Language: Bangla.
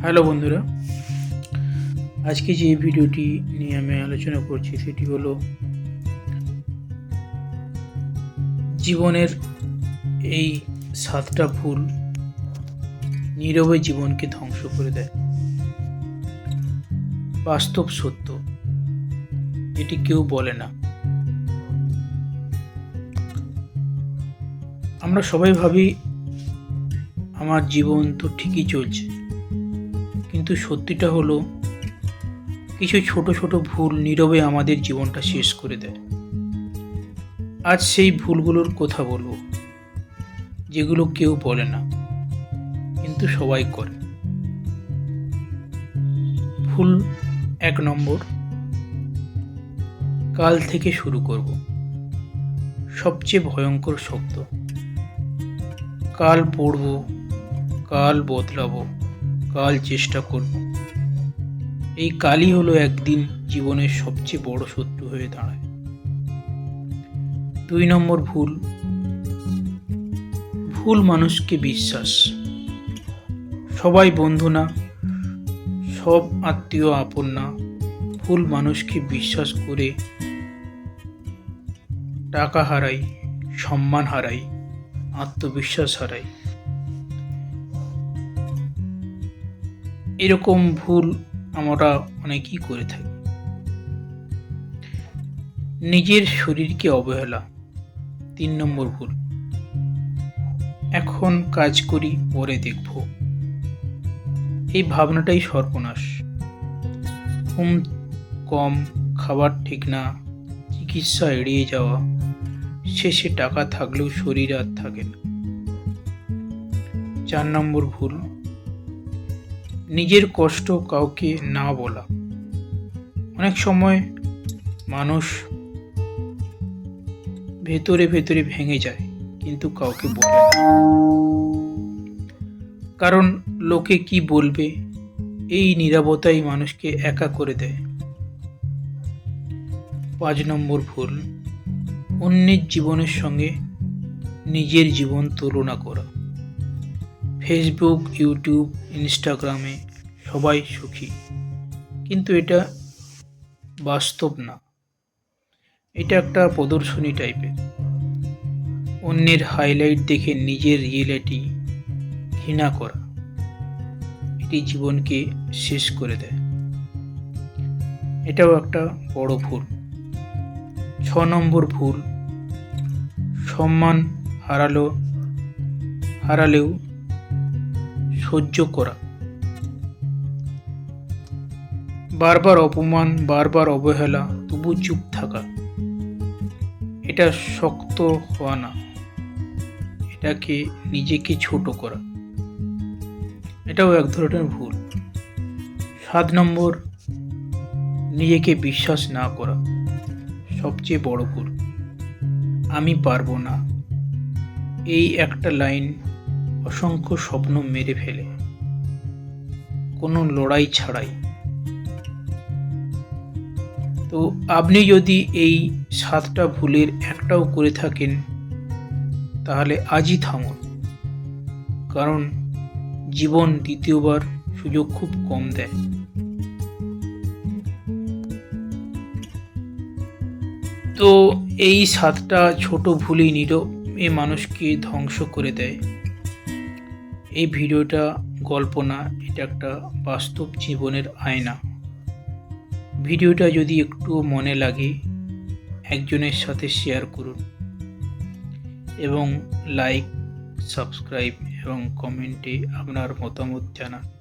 হ্যালো বন্ধুরা, আজকে যে ভিডিওটি নিয়ে আমি আলোচনা করছি সেটি হলো জীবনের এই সাতটা ভুল নীরবে জীবনকে ধ্বংস করে দেয়। বাস্তব সত্য, এটি কেউ বলে না। আমরা সবাই ভাবি, আমার জীবন তো ঠিকই চলছে। কিন্তু সত্যিটা হলো, কিছু ছোট ছোট ভুল নীরবে আমাদের জীবনটা শেষ করে দেয়। আজ সেই ভুলগুলোর কথা বলব, যেগুলো কেউ বলে না, কিন্তু সবাই করে। ভুল এক নম্বর, কাল থেকে শুরু করব। সবচেয়ে ভয়ঙ্কর শব্দ, কাল পড়ব, কাল বদলাবো। কাল চেষ্টা করব। এই কালই হলো একদিন জীবনের সবচেয়ে বড় শত্রু হয়ে দাঁড়ায়। দুই নম্বর ভুল। ভুল মানুষকে বিশ্বাস। সবাই বন্ধু না, সব আত্মীয় আপন না। ভুল মানুষকে বিশ্বাস করে টাকা হারাই, সম্মান হারাই, আত্মবিশ্বাস হারাই। এরকম ভুল আমরা অনেকেই করে থাকি। নিজের শরীরকে অবহেলা, তিন নম্বর ভুল। এখন কাজ করি, পরে দেখব। এই ভাবনাটাই সর্বনাশ। ঘুম কম, খাবার ঠিক না, চিকিৎসা এড়িয়ে যাওয়া, শেষে টাকা থাকলেও শরীর আর থাকে না। চার নম্বর ভুল নিজের কষ্ট কাউকে না বলা। অনেক সময় মানুষ ভেতরে ভেতরে ভেঙে যায়, কিন্তু কাউকে বলে না। কারণ লোকে কি বলবে, এই নিরাপত্তাই মানুষকে একা করে দেয়। পাঁচ নম্বর ভুল, অন্যের জীবনের সঙ্গে নিজের জীবন তুলনা করা। ফেসবুক ইউটিউব ইনস্টাগ্রামে সবাই সুখী। কিন্তু এটা বাস্তব না। এটা একটা প্রদর্শনী টাইপের। অন্যের হাইলাইট দেখে নিজের রিয়েলিটি ঘৃণা করা। এটি জীবনকে শেষ করে দেয়। এটাও একটা বড় ভুল। ছ নম্বর ভুল, সম্মান হারালো হারালেও সহ্য করা। বারবার অপমান, বারবার অবহেলা, তবু চুপ থাকা। এটা শক্ত হওয়া না। এটাকে নিজেকে ছোট করা। এটাও এক ধরনের ভুল। সাত নম্বর, নিজেকে বিশ্বাস না করা। সবচেয়ে বড় ভুল। আমি পারব না। এই একটা লাইন অসংখ্য স্বপ্ন মেরে ফেলে। কোনো লড়াই ছাড়াই। তো আপনি যদি এই সাতটা ভুলের একটাও করে থাকেন, তাহলে আজই থামুন। কারণ জীবন দ্বিতীয়বার সুযোগ খুব কম দেয়। তো এই সাতটা ছোট ভুলই নিরো এ মানুষকে ধ্বংস করে দেয়। এই ভিডিওটা গল্প না, এটা একটা বাস্তব জীবনের আয়না। ভিডিওটা যদি একটুও মনে লাগে, একজনের সাথে শেয়ার করুন এবং লাইক সাবস্ক্রাইব এবং কমেন্টে আপনার মতামত জানান।